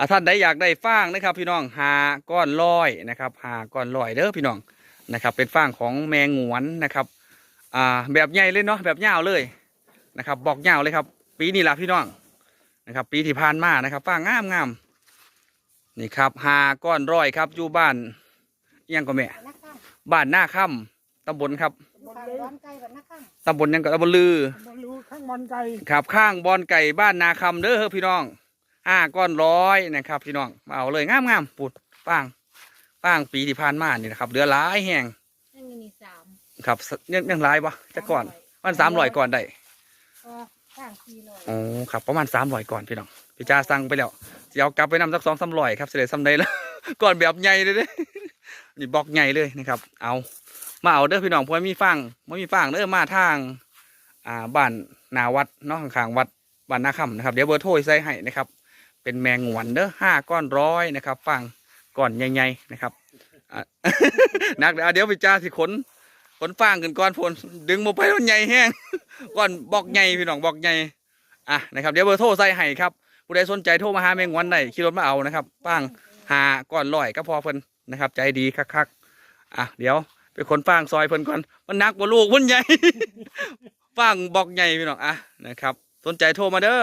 อ่าท่านใดอยากได้ฟางนะครับ พี่น้องหาก้อนลอยนะครับหาก้อนลอยเด้อพี่น้องนะครับ เป็นฟางของแมงงวนนะครับอ่าแบบใหญ่เลยเนาะแบบยาวเลยนะครับ บอกยาวเลยครับ ปีนี้ละพี่น้องนะครับ ปีที่ผ่านมานะครับฟางงามงามนี่ครับหาก้อนร้อยครับอยู่บ้านอิหยังก็แม่นักข้างบ้านหน้าค่ำตำบลครับบนร้อนไกลแบบนักข้างตำบลหยังก็ตำบลลือบรรลุข้างมันไก่ครับข้างบอนไก่บ้านนาคำเด้อพี่น้อง ห้าก้อนร้อยนะครับพี่น้องมาเอาเลยงามงามๆปุดป้างป้างปีที่ผ่านมานี่นะครับเหลือหลายแห้งนั่นมีสามครับยังยังหลายปะจะก่อนมันสามร้อยก่อนได้ก็ข้างสี่ร้อยอ๋อครับประมาณสามร้อยก่อนพี่น้องพี่จ้าสั่งไปแล้วเดี๋ยวกลับไปนำสักสองสามร้อยครับเสร็จสำได้แล้วก่อนแบบใหญ่เลยเด้นี่บอกใหญ่เลยนะครับ เอามาเอาเด้อพี่น้องเพราะว่ามีฟังไม่มีฟังเด้อมาทาง อ่าบ้านนาวัดเนาะข้างๆวัดบ้านนาคำนะครับเดี๋ยวเบอร์โทรใส่ให้นะครับ เป็นแมงหวนเด้อห้าก้อนร้อยนะครับฟังก่อนใหญ่ๆนะครับนักเดี๋ยวไปจ้าสิขนขนฟางกันก่อนพนดึงมาไปมันใหญ่แห้งก่อนบอกใหญ่พี่น้องบอกใหญ่อะนะครับเดี๋ยวเบอร์โทรใส่ให้ครับผู้ใดสนใจโทรมาหาแมงหวนได้ขี่รถมาเอานะครับฟางหาก้อนร้อยก็พอเพิ่นนะครับ ใจดีคักๆอะเดี๋ยวไปขนฟางซอยเพิ่นก่อนมันนักกว่าลูกมันใหญ่ฟางบอกใหญ่พี่น้องอะนะครับ สนใจโทรมาเด้อ